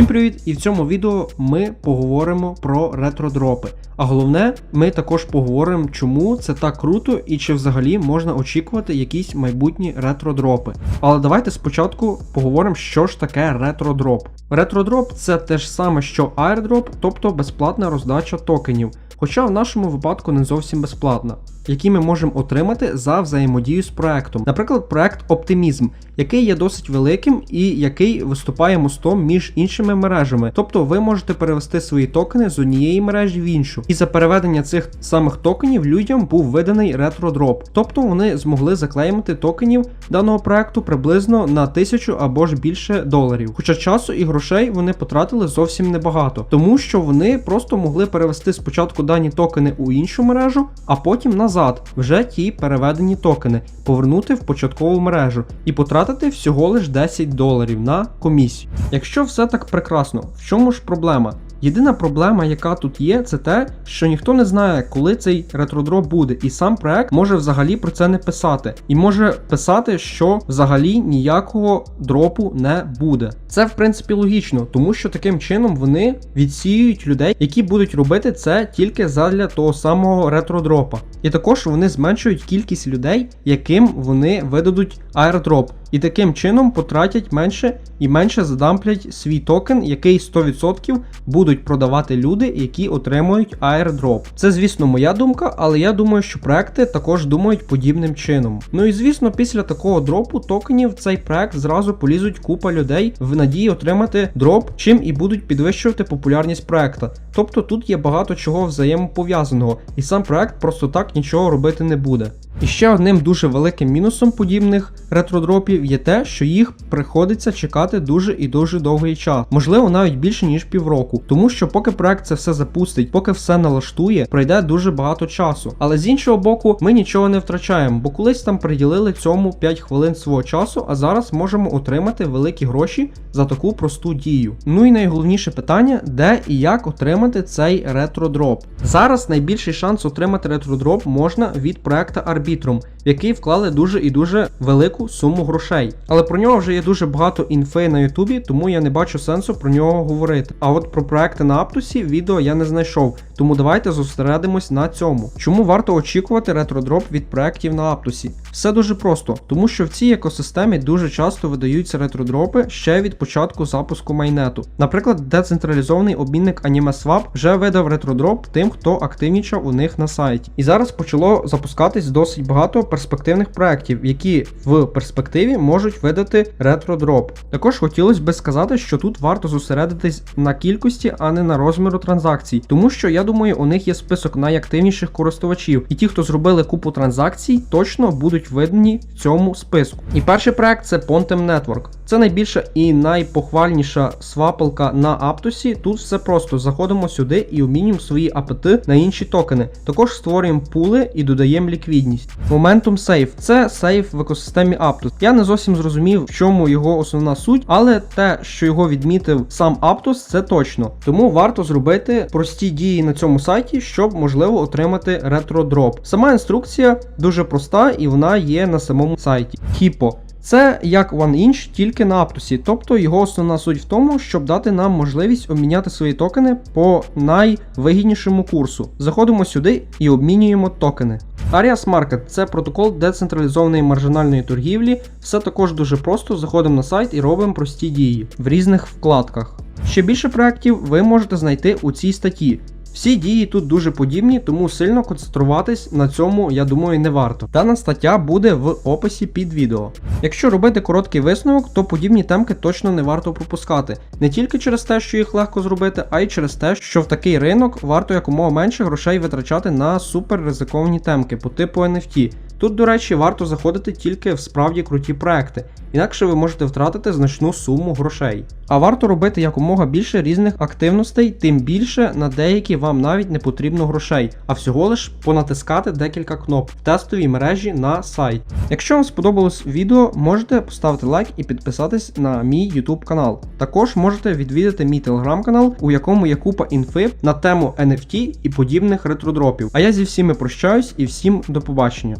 Всім привіт! І в цьому відео ми поговоримо про ретродропи. А головне, ми також поговоримо, чому це так круто і чи взагалі можна очікувати якісь майбутні ретродропи. Але давайте спочатку поговоримо, що ж таке ретродроп. Ретродроп це те ж саме, що airdrop, тобто безплатна роздача токенів. Хоча в нашому випадку не зовсім безплатна, які ми можемо отримати за взаємодію з проектом. Наприклад, проект Оптимізм, який є досить великим і який виступає мостом між іншими мережами. Тобто ви можете перевести свої токени з однієї мережі в іншу. І за переведення цих самих токенів людям був виданий ретродроп. Тобто вони змогли заклеймити токенів даного проекту приблизно на тисячу або ж більше доларів. Хоча часу і грошей вони потратили зовсім небагато, тому що вони просто могли перевести спочатку дані токени у іншу мережу, а потім назад вже ті переведені токени, повернути в початкову мережу і потратити всього лиш 10 доларів на комісію. Якщо все так прекрасно, в чому ж проблема? Єдина проблема, яка тут є, це те, що ніхто не знає, коли цей ретродроп буде, і сам проект може взагалі про це не писати, і може писати, що взагалі ніякого дропу не буде. Це в принципі логічно, тому що таким чином вони відсіюють людей, які будуть робити це тільки задля того самого ретродропа. І також вони зменшують кількість людей, яким вони видадуть аеродроп. І таким чином потратять менше і менше задамплять свій токен, який 100% будуть продавати люди, які отримують airdrop. Це, звісно, моя думка, але я думаю, що проекти також думають подібним чином. Ну і звісно, після такого дропу токенів в цей проект зразу полізуть купа людей в надії отримати дроп, чим і будуть підвищувати популярність проекта. Тобто тут є багато чого взаємопов'язаного, і сам проект просто так нічого робити не буде. І ще одним дуже великим мінусом подібних ретродропів є те, що їх приходиться чекати дуже і дуже довгий час, можливо, навіть більше ніж півроку, тому що поки проект це все запустить, поки все налаштує, пройде дуже багато часу. Але з іншого боку, ми нічого не втрачаємо, бо колись там приділили цьому 5 хвилин свого часу, а зараз можемо отримати великі гроші за таку просту дію. Ну і найголовніше питання, де і як отримати цей ретродроп. Зараз найбільший шанс отримати ретродроп можна від проекта Arbitrum, в який вклали дуже і дуже велику суму грошей. Але про нього вже є дуже багато інфи на Ютубі, тому я не бачу сенсу про нього говорити. А от про проекти на Аптусі відео я не знайшов, тому давайте зосередимось на цьому. Чому варто очікувати ретродроп від проектів на Аптусі? Все дуже просто, тому що в цій екосистемі дуже часто видаються ретродропи ще від початку запуску майнету. Наприклад, децентралізований обмінник AnimeSwap вже видав ретродроп тим, хто активнічав у них на сайті. І зараз почало запускатись досить багато перспективних проєктів, які в перспективі можуть видати ретродроп. Також хотілося би сказати, що тут варто зосередитись на кількості, а не на розміру транзакцій, тому що я думаю, у них є список найактивніших користувачів, і ті, хто зробили купу транзакцій, точно будуть видані в цьому списку. І перший проект це Pontem Network. Це найбільша і найпохвальніша свапалка на Аптосі. Тут все просто заходимо сюди і обмінюємо свої апети на інші токени. Також створюємо пули і додаємо ліквідність. Momentum Safe це сейф в екосистемі Aptos. Я не зовсім зрозумів, в чому його основна суть, але те, що його відмітив сам Aptos, це точно. Тому варто зробити прості дії на цьому сайті, щоб можливо отримати ретродроп. Сама інструкція дуже проста і вона є на самому сайті. Хіпо. Це як OneInch, тільки на Аптосі, тобто його основна суть в тому, щоб дати нам можливість обміняти свої токени по найвигіднішому курсу. Заходимо сюди і обмінюємо токени. Arias Market це протокол децентралізованої маржинальної торгівлі. Все також дуже просто. Заходимо на сайт і робимо прості дії в різних вкладках. Ще більше проєктів ви можете знайти у цій статті. Всі дії тут дуже подібні, тому сильно концентруватись на цьому, я думаю, не варто. Дана стаття буде в описі під відео. Якщо робити короткий висновок, то подібні темки точно не варто пропускати. Не тільки через те, що їх легко зробити, а й через те, що в такий ринок варто якомога менше грошей витрачати на супер ризиковані темки по типу NFT. Тут, до речі, варто заходити тільки в справді круті проекти, інакше ви можете втратити значну суму грошей. А варто робити якомога більше різних активностей, тим більше на деякі вам навіть не потрібно грошей, а всього лиш понатискати декілька кнопок в тестовій мережі на сайт. Якщо вам сподобалось відео, можете поставити лайк і підписатись на мій YouTube канал. Також можете відвідати мій телеграм-канал, у якому є купа інфи на тему NFT і подібних ретродропів. А я зі всіми прощаюсь і всім до побачення.